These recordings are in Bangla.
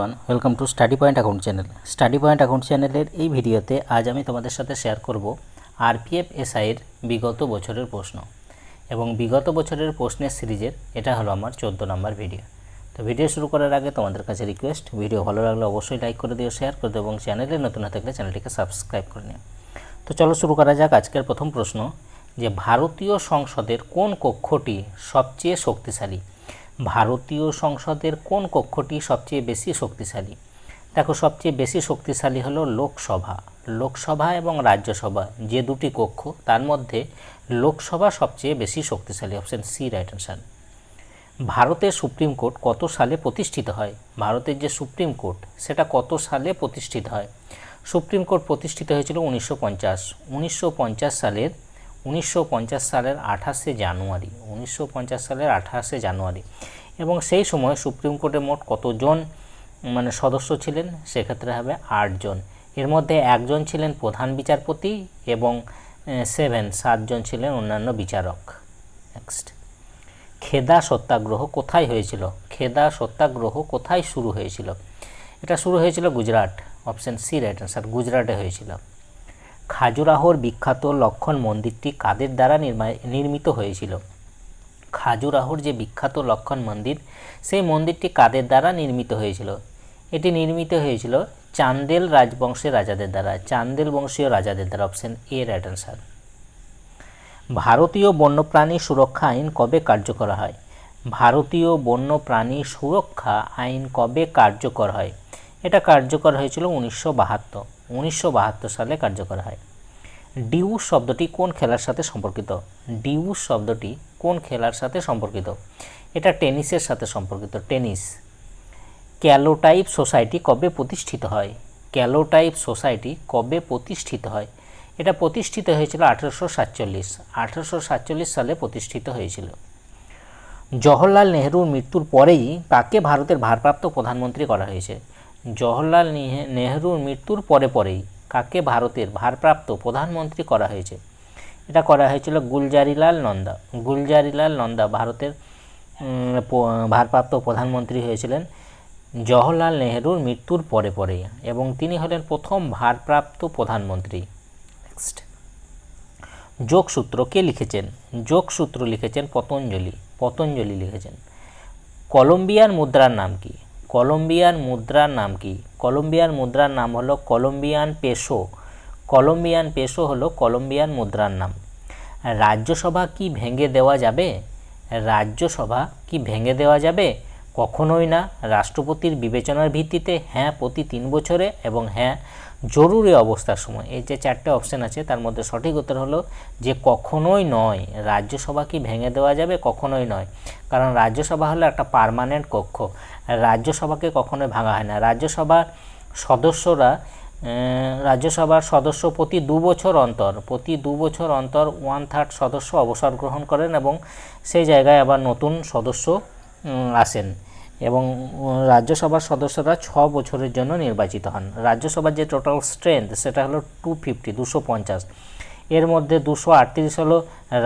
Welcome to study point account channel study point account চ্যানেলের এই ভিডিওতে আজ আমি তোমাদের সাথে শেয়ার করব আরপিএফ এসআইয়ের বিগত বছরের প্রশ্ন এবং বিগত বছরের প্রশ্নের সিরিজের, এটা হলো আমার চোদ্দ নম্বর ভিডিও তো ভিডিও শুরু করার আগে তোমাদের কাছে রিকোয়েস্ট ভিডিও ভালো লাগলে অবশ্যই লাইক করে দিও শেয়ার করে দিও এবং চ্যানেলে নতুন হয়ে থাকলে চ্যানেলটিকে সাবস্ক্রাইব করে নিও। তো চলো শুরু করা যাক আজকের প্রথম প্রশ্ন, যে ভারতীয় সংসদের কোন কক্ষটি সবচেয়ে শক্তিশালী? ভারতীয় সংসদের কোন কক্ষটি সবচেয়ে বেশি শক্তিশালী? দেখো, সবচেয়ে বেশি শক্তিশালী হলো লোকসভা। লোকসভা এবং রাজ্যসভা, যে দুটি কক্ষ, তার মধ্যে লোকসভা সবচেয়ে বেশি শক্তিশালী। Option C, right answer. ভারতের সুপ্রিম কোর্ট কত সালে প্রতিষ্ঠিত হয়? ভারতের যে সুপ্রিম কোর্ট, সেটা কত সালে প্রতিষ্ঠিত হয়? সুপ্রিম কোর্ট প্রতিষ্ঠিত হয়েছিল উনিশশো পঞ্চাশ। সালের উনিশশো পঞ্চাশ সালের আঠাশে জানুয়ারি, উনিশশো পঞ্চাশ সালের আঠাশে জানুয়ারি। এবং সেই সময় সুপ্রিম কোর্টে মোট কতজন মানে সদস্য ছিলেন? সেক্ষেত্রে হবে আটজন। এর মধ্যে একজন ছিলেন প্রধান বিচারপতি এবং সেভেন, সাতজন ছিলেন অন্যান্য বিচারক। নেক্সট খেদা সত্যাগ্রহ কোথায় হয়েছিল? খেদা সত্যাগ্রহ কোথায় শুরু হয়েছিল? এটা শুরু হয়েছিল Gujarat. Option C right answer গুজরাটে হয়েছিল। খাজুরাহোর বিখ্যাত লক্ষণ মন্দিরটি কাদের দ্বারা নির্মা- নির্মিত হয়েছিল? খাজুরাহোর যে বিখ্যাত লক্ষণ মন্দির, সেই মন্দিরটি কাদের দ্বারা নির্মিত হয়েছিল? এটি নির্মিত হয়েছিল চান্দেল রাজবংশের রাজাদের দ্বারা, চান্দেল বংশীয় রাজাদের দ্বারা অপশন এ রাইট অ্যান্সার ভারতীয় বন্যপ্রাণী সুরক্ষা আইন কবে কার্যকর হয়? ভারতীয় বন্যপ্রাণী সুরক্ষা আইন কবে কার্যকর হয়? এটা কার্যকর হয়েছিল উনিশশো বাহাত্তর, উনিশশো সালে কার্যকর হয়। ডিউ শব্দটি কোন খেলার সাথে সম্পর্কিত? ডিউ শব্দটি কোন খেলার সাথে সম্পর্কিত? এটা টেনিসের সাথে সম্পর্কিত, টেনিস। ক্যালোটাইপ সোসাইটি কবে প্রতিষ্ঠিত হয়? ক্যালোটাইপ সোসাইটি কবে প্রতিষ্ঠিত হয়? এটা প্রতিষ্ঠিত হয়েছিল আঠেরোশো সাতচল্লিশ আঠেরোশো সাতচল্লিশ সালে প্রতিষ্ঠিত হয়েছিল। জওহরলাল নেহরুর মৃত্যুর পরেই কাকে ভারতের ভারপ্রাপ্ত প্রধানমন্ত্রী করা হয়েছে? জওহরলাল নেহে- নেহরুর মৃত্যুর পরে পরেই। কাকে ভারতের ভারপ্রাপ্ত প্রধানমন্ত্রী করা হয়েছে? এটা করা হয়েছিল গুলজারিলাল নন্দা। গুলজারিলাল নন্দা ভারতের ভারপ্রাপ্ত প্রধানমন্ত্রী হয়েছিলেন। জওহরলাল নেহরুর মৃত্যুর পরে পরে এবং তিনি হলেন প্রথম ভারপ্রাপ্ত প্রধানমন্ত্রী। নেক্সট যোগসূত্র কে লিখেছেন? যোগসূত্র লিখেছেন পতঞ্জলি। পতঞ্জলি লিখেছেন। কলম্বিয়ার মুদ্রার নাম কি? কলম্বিয়ার মুদ্রার নাম কি? কলম্বিয়ান মুদ্রার নাম হলো কলম্বিয়ান পেসো কলম্বিয়ান পেসো হলো কলম্বিয়ান মুদ্রার নাম। রাজ্যসভা কি ভেঙে দেওয়া যাবে? রাজ্যসভা কি ভেঙে দেওয়া যাবে? কখনোই না। রাষ্ট্রপতির বিবেচনার ভিত্তিতে হ্যাঁ প্রতি তিন বছরে এবং হ্যাঁ জরুরি অবস্থার সময়। এই যে চারটে অপশন আছে, তার মধ্যে সঠিক উত্তর হলো যে কখনোই নয়। রাজ্যসভা কি ভেঙে দেওয়া যাবে? কখনোই নয়। কারণ রাজ্যসভা হলো একটা পার্মানেন্ট কক্ষ। রাজ্যসভাকে কখনোই ভাঙা হয় না। রাজ্যসভার সদস্যরা রাজ্যসভার সদস্য প্রতি দু বছর অন্তর, প্রতি দু বছর অন্তর ওয়ান থার্ড সদস্য অবসর গ্রহণ করেন এবং সেই জায়গায় আবার নতুন সদস্য আসেন। এবং রাজ্যসভার সদস্যরা ছ বছরের জন্য নির্বাচিত হন। রাজ্যসভার যে টোটাল স্ট্রেংথ সেটা হলো টু ফিফটি দুশো পঞ্চাশ। এর মধ্যে দুশো আটত্রিশ হলো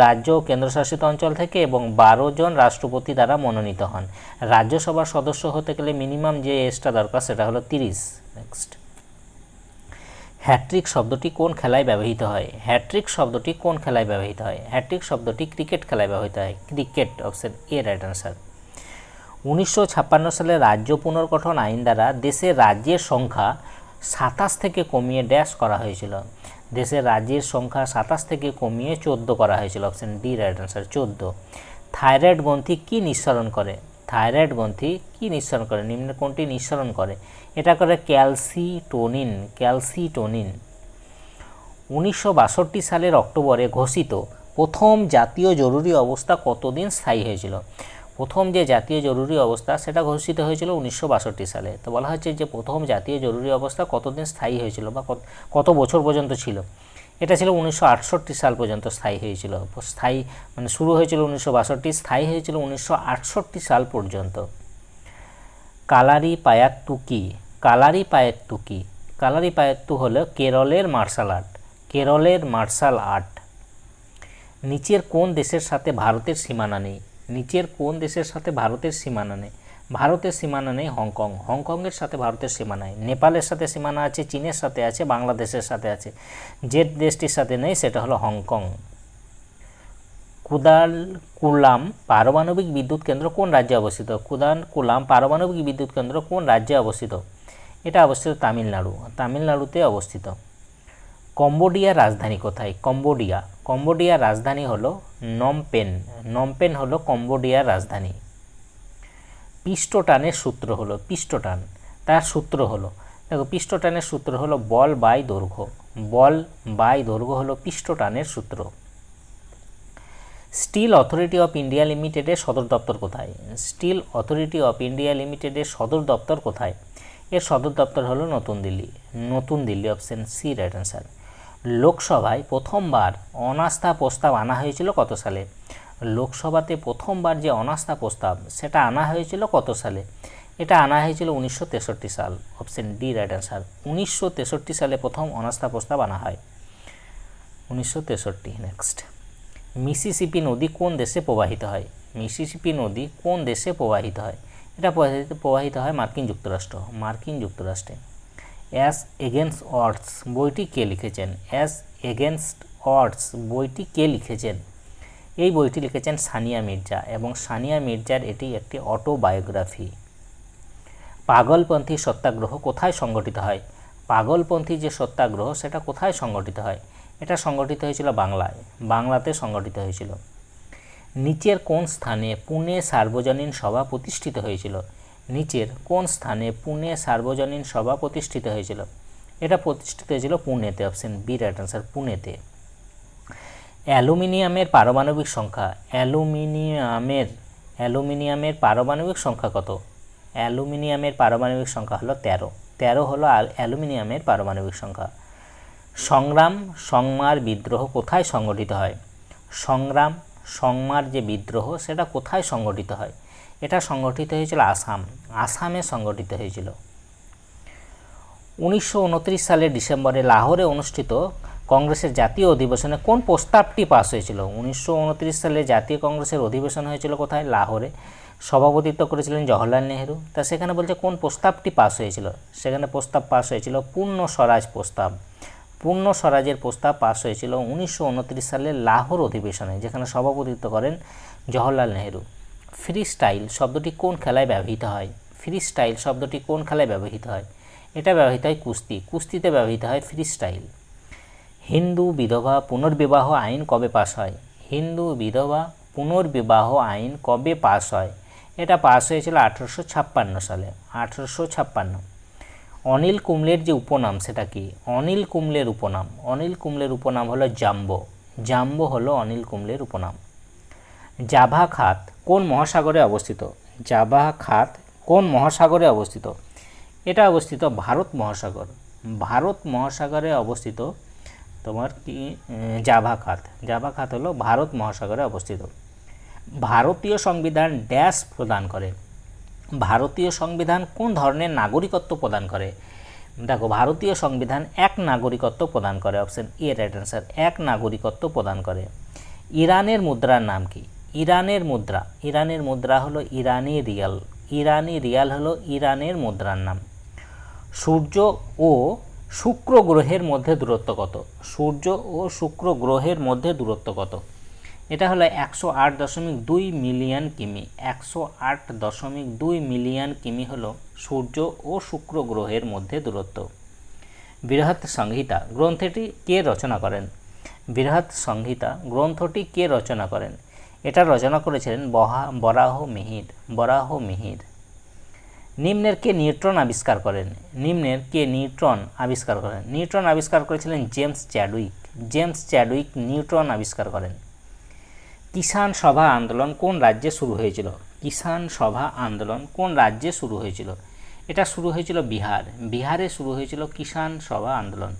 রাজ্য ও কেন্দ্রশাসিত অঞ্চল থেকে এবং বারো জন রাষ্ট্রপতি দ্বারা মনোনীত হন। রাজ্যসভার সদস্য হতে গেলে মিনিমাম যে এজটা দরকার, সেটা হলো তিরিশ। নেক্সট হ্যাট্রিক শব্দটি কোন খেলায় ব্যবহৃত হয়? হ্যাট্রিক শব্দটি কোন খেলায় ব্যবহৃত হয়? হ্যাট্রিক শব্দটি ক্রিকেট খেলায় ব্যবহৃত হয়। Cricket option A right answer উনিশশো ছাপ্পান্ন সালে রাজ্য পুনর্গঠন আইন দ্বারা দেশের রাজ্যের সংখ্যা সাতাশ থেকে কমিয়ে ড্যাশ করা হয়েছিল। দেশের রাজ্যের সংখ্যা সাতাশ থেকে কমিয়ে চোদ্দ করা হয়েছিল। অপশন ডি, রাইট আনসার, চোদ্দ। থাইরয়েড গ্রন্থি কী নিঃসরণ করে? থাইরয়েড গ্রন্থি কী নিঃসরণ করে? নিম্ন কোনটি নিঃসরণ করে? এটা করে ক্যালসিটোনিন ক্যালসিটোনিন। উনিশশো বাষট্টি সালের অক্টোবরে ঘোষিত প্রথম জাতীয় জরুরি অবস্থা কতদিন স্থায়ী হয়েছিল? প্রথম যে জাতীয় জরুরি অবস্থা সেটা ঘোষিত হয়েছিল উনিশশো বাষট্টি সালে। তো বলা হচ্ছে যে প্রথম জাতীয় জরুরি অবস্থা কতদিন স্থায়ী হয়েছিল বা কত- বছর পর্যন্ত ছিল? এটা ছিল উনিশশো আটষট্টি সাল পর্যন্ত স্থায়ী হয়েছিল। স্থায়ী মানে শুরু হয়েছিল উনিশশো বাষট্টি, স্থায়ী হয়েছিল উনিশশো আটষট্টি সাল পর্যন্ত। কালারি পায়াত্তু কি কালারি পায়াত্তু কি কালারি পায়াত্তু হলো কেরলের মার্শাল আর্ট, কেরলের মার্শাল আর্ট। নিচের কোন দেশের সাথে ভারতের সীমানা নেই? নিচের কোন দেশের সাথে ভারতের সীমানা নেই? ভারতের সীমানা নেই হংকং। হংকংয়ের সাথে ভারতের সীমানা নেই। নেপালের সাথে সীমানা আছে, চীনের সাথে আছে, বাংলাদেশের সাথে আছে। যে দেশটির সাথে নেই সেটা হলো হংকং। কুদাল কুলাম পারমাণবিক বিদ্যুৎ কেন্দ্র কোন রাজ্যে অবস্থিত? কুদান কুলাম পারমাণবিক বিদ্যুৎ কেন্দ্র কোন রাজ্যে অবস্থিত? এটা অবস্থিত তামিলনাড়ু। তামিলনাড়ুতে অবস্থিত। কম্বোডিয়ার রাজধানী কোথায়? কম্বোডিয়া। কম্বোডিয়ার রাজধানী হলো নমপেন। নমপেন হলো কম্বোডিয়ার রাজধানী। পিষ্টটানের সূত্র হলো পিষ্টটান তার সূত্র হলো, দেখো পিষ্টটানের সূত্র হলো বল বাই দৈর্ঘ্য। বল বাই দৈর্ঘ্য হলো পিষ্টটানের সূত্র। স্টিল অথরিটি অফ ইন্ডিয়া লিমিটেডের সদর দপ্তর কোথায়? স্টিল অথরিটি অফ ইন্ডিয়া লিমিটেডের সদর দপ্তর কোথায়? এর সদর দপ্তর হলো নতুন দিল্লি। নতুন Delhi option C right answer লোকসভায় প্রথমবার অনাস্থা প্রস্তাব আনা হয়েছিল কত সালে? লোকসভাতে প্রথমবার যে অনাস্থা প্রস্তাব, সেটা আনা হয়েছিল কত সালে? এটা আনা হয়েছিল উনিশশো তেষট্টি সাল। Option D, right answer. উনিশশো তেষট্টি সালে প্রথম অনাস্থা প্রস্তাব আনা হয়। উনিশশো তেষট্টি, নেক্সট। মিসিসিপি নদী কোন দেশে প্রবাহিত হয়? মিসিসিপি নদী কোন দেশে প্রবাহিত হয়? এটা প্রবাহিত প্রবাহিত হয় মার্কিন যুক্তরাষ্ট্র। মার্কিন যুক্তরাষ্ট্রে। অ্যাস এগেনস্ট অর্ডস বইটি কে লিখেছেন? অ্যাস এগেনস্ট অর্ডস বইটি কে লিখেছেন? এই বইটি লিখেছেন সানিয়া মির্জা এবং সানিয়া মির্জার এটি একটি অটোবায়োগ্রাফি পাগলপন্থী সত্যাগ্রহ কোথায় সংগঠিত হয়? পাগলপন্থী যে সত্যাগ্রহ সেটা কোথায় সংগঠিত হয়? এটা সংগঠিত হয়েছিল বাংলায়, বাংলাতে সংগঠিত হয়েছিল। নিচের কোন স্থানে পুনে সার্বজনীন সভা প্রতিষ্ঠিত হয়েছিল? নিচের কোন স্থানে পুনে সার্বজনীন সভা প্রতিষ্ঠিত হয়েছিল? এটা প্রতিষ্ঠিত হয়েছিল পুনেতে অপশন বি রাইট আনসার পুনেতে। অ্যালুমিনিয়ামের পারমাণবিক সংখ্যা, অ্যালুমিনিয়ামের অ্যালুমিনিয়ামের পারমাণবিক সংখ্যা কত? অ্যালুমিনিয়ামের পারমাণবিক সংখ্যা হলো তেরো। তেরো হলো অ্যালুমিনিয়ামের পারমাণবিক সংখ্যা। সংগ্রাম, সংমার বিদ্রোহ কোথায় সংগঠিত হয়? সংগ্রাম সংমার যে বিদ্রোহ, সেটা কোথায় সংগঠিত হয়? এটা সংগঠিত হয়েছিল আসাম। আসামে সংগঠিত হয়েছিল। উনিশশো সালের ডিসেম্বরে লাহোরে অনুষ্ঠিত কংগ্রেসের জাতীয় অধিবেশনে কোন প্রস্তাবটি পাস হয়েছিল? উনিশশো উনত্রিশ সালে জাতীয় কংগ্রেসের অধিবেশন হয়েছিল কোথায়? লাহোরে। সভাপতিত্ব করেছিলেন জওহরলাল নেহেরু। তা সেখানে বলছে কোন প্রস্তাবটি পাস হয়েছিল? সেখানে প্রস্তাব পাস হয়েছিল পূর্ণ স্বরাজ প্রস্তাব। পূর্ণ স্বরাজের প্রস্তাব পাস হয়েছিল উনিশশো উনত্রিশ সালে লাহোর অধিবেশনে, যেখানে সভাপতিত্ব করেন জওহরলাল নেহেরু। ফ্রি স্টাইল শব্দটি কোন খেলায় ব্যবহৃত হয়? ফ্রি স্টাইল শব্দটি কোন খেলায় ব্যবহৃত হয়? এটা ব্যবহৃত হয় কুস্তি। কুস্তিতে ব্যবহৃত হয় ফ্রি স্টাইল। হিন্দু বিধবা পুনর্বিবাহ আইন কবে পাস হয়? হিন্দু বিধবা পুনর্বিবাহ আইন কবে পাস হয়? এটা পাস হয়েছিল আঠেরোশো ছাপ্পান্ন সালে। আঠেরোশো ছাপ্পান্ন। অনিল কুম্বলের যে উপনাম, সেটা কি? অনিল কুম্বলের উপনাম। অনিল কুম্বলের উপনাম হলো জাম্বো। জাম্বো হলো অনিল কুম্বলের উপনাম। জাভা খাত কোন মহাসাগরে অবস্থিত? জাভা খাত কোন মহাসাগরে অবস্থিত? এটা অবস্থিত ভারত মহাসাগর। ভারত মহাসাগরে অবস্থিত তোমার কি? জাভা খাত। জাভা খাত হলো ভারত মহাসাগরে অবস্থিত। ভারতীয় সংবিধান ড্যাশ প্রদান করে। ভারতীয় সংবিধান কোন ধরনের নাগরিকত্ব প্রদান করে? দেখো, ভারতীয় সংবিধান এক নাগরিকত্ব প্রদান করে। অপশন এ রাইট অ্যান্সার এক নাগরিকত্ব প্রদান করে। ইরানের মুদ্রার নাম কি? ইরানের মুদ্রা। ইরানের মুদ্রা হলো ইরানি রিয়াল। ইরানি রিয়াল হলো ইরানের মুদ্রার নাম। সূর্য ও শুক্র গ্রহের মধ্যে দূরত্ব কত? সূর্য ও শুক্র গ্রহের মধ্যে দূরত্ব কত? এটা হলো একশো আট দশমিক দুই মিলিয়ন কিমি। একশো আট দশমিক দুই মিলিয়ন কিমি হলো সূর্য ও শুক্র গ্রহের মধ্যে দূরত্ব। বৃহৎ সংহিতা, গ্রন্থটি কে রচনা করেন? বৃহৎ সংহিতা, গ্রন্থটি কে রচনা করেন? এটা রচনা করেছিলেন বহা, বরাহ মিহির বরাহ মিহির। নিম্নের কে নিউট্রন আবিষ্কার করেন? নিম্নের কে নিউট্রন আবিষ্কার করেন? নিউট্রন আবিষ্কার করেছিলেন James Chadwick. James Chadwick neutron আবিষ্কার করেন। কিষাণ সভা আন্দোলন কোন রাজ্যে শুরু হয়েছিল? কিষাণ সভা আন্দোলন কোন রাজ্যে শুরু হয়েছিল? এটা শুরু হয়েছিল বিহার। বিহারে শুরু হয়েছিল কিষাণ সভা আন্দোলন।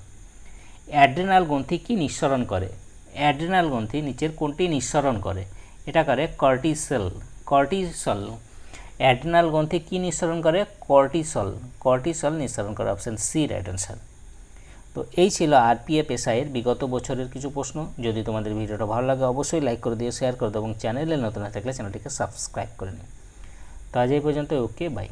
অ্যাড্রেনাল গ্রন্থি কি নিঃসরণ করে? অ্যাড্রেনাল গ্রন্থি নিচের কোনটি নিঃসরণ করে? এটা করে কর্টিসল। কর্টিসল। অ্যাড্রেনাল গ্রন্থি কি নিঃসরণ করে? কর্টিসল। কর্টিসল নিঃসরণ করে। অপশন সি রাইট অ্যান্সার তো এই ছিল আরপিএফ এসআইয়ের বিগত বছরের কিছু প্রশ্ন। যদি তোমাদের ভিডিওটা ভালো লাগে, অবশ্যই লাইক করে দিয়ে শেয়ার করে দাও এবং চ্যানেলে নতুন না থাকলে চ্যানেলটিকে সাবস্ক্রাইব করে নিন তো আজ এই পর্যন্ত ওকে বাই